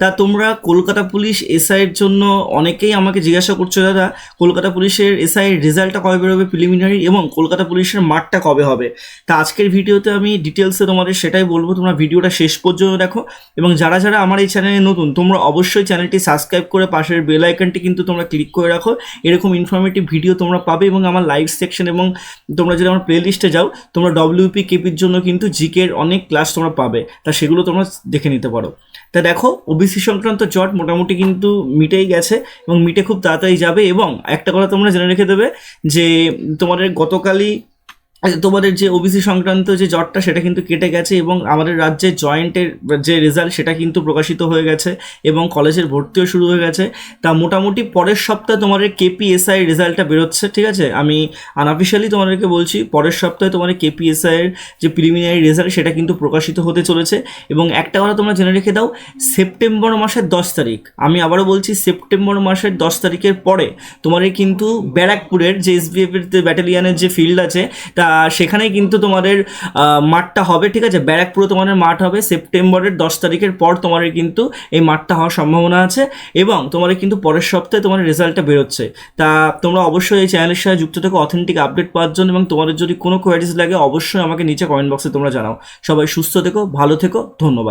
তা তোমরা কলকাতা পুলিশ এসআইয়ের জন্য অনেকেই আমাকে জিজ্ঞাসা করছ, দাদা, কলকাতা পুলিশের এসআইয়ের রেজাল্টটা কবে বেরোবে প্রিলিমিনারি এবং কলকাতা পুলিশের মাঠটা কবে হবে? তা আজকের ভিডিওতে আমি ডিটেলসে তোমাদের সেটাই বলব, তোমরা ভিডিওটা শেষ পর্যন্ত দেখো এবং যারা যারা আমার এই চ্যানেলে নতুন, তোমরা অবশ্যই চ্যানেলটি সাবস্ক্রাইব করে পাশের বেল আইকনটি কিন্তু তোমরা ক্লিক করে রাখো। এরকম ইনফরমেটিভ ভিডিও তোমরা পাবে এবং আমার লাইভ সেকশন এবং তোমরা যদি আমার প্লে লিস্টে যাও, তোমরা ডব্লিউপি কেপির জন্য কিন্তু জিকের অনেক ক্লাস তোমরা পাবে। তা সেগুলো তোমরা দেখে নিতে পারো। তা দেখো ওবিসি সংক্রান্ত জট মোটামুটি কিন্তু মিটেই গেছে এবং মিটে খুব তাড়াতাড়ি যাবে এবং একটা কথা তোমরা জেনে রেখে দেবে যে তোমাদের গতকালই তোমাদের যে ওবিসি সংক্রান্ত যে জটটা সেটা কিন্তু কেটে গেছে এবং আমাদের রাজ্যে জয়েন্টের যে রেজাল্ট সেটা কিন্তু প্রকাশিত হয়ে গেছে এবং কলেজের ভর্তিও শুরু হয়ে গেছে। তা মোটামুটি পরের সপ্তাহে তোমাদের কেপিএসআই রেজাল্টটা বেরোচ্ছে, ঠিক আছে? আমি আনঅফিসিয়ালি তোমাদেরকে বলছি, পরের সপ্তাহে তোমাদের কেপিএসআই এর যে প্রিলিমিনারি রেজাল্ট সেটা কিন্তু প্রকাশিত হতে চলেছে এবং একটা কথা তোমরা জেনে রেখে দাও, সেপ্টেম্বর মাসের দশ তারিখ, আমি আবারও বলছি সেপ্টেম্বর মাসের দশ তারিখের পরে তোমাদের কিন্তু ব্যারাকপুরের যে এসবিএফ এর ব্যাটালিয়ানের যে ফিল্ড আছে, তা সেখানেই কিন্তু তোমাদের মাঠটা হবে, ঠিক আছে? ব্যারাকপুরে তোমাদের মাঠ হবে, সেপ্টেম্বরের দশ তারিখের পর তোমাদের কিন্তু এই মাঠটা হওয়ার সম্ভাবনা আছে এবং তোমাদের কিন্তু পরের সপ্তাহে তোমাদের রেজাল্টটা বেরোচ্ছে। তা তোমরা অবশ্যই এই চ্যানেলের সাথে যুক্ত থেকে অথেন্টিক আপডেট পাওয়ার জন্য এবং তোমাদের যদি কোনো কোয়ারিজ লাগে, অবশ্যই আমাকে নিচে কমেন্ট বক্সে তোমরা জানাও। সবাই সুস্থ থেকো, ভালো থেকো, ধন্যবাদ।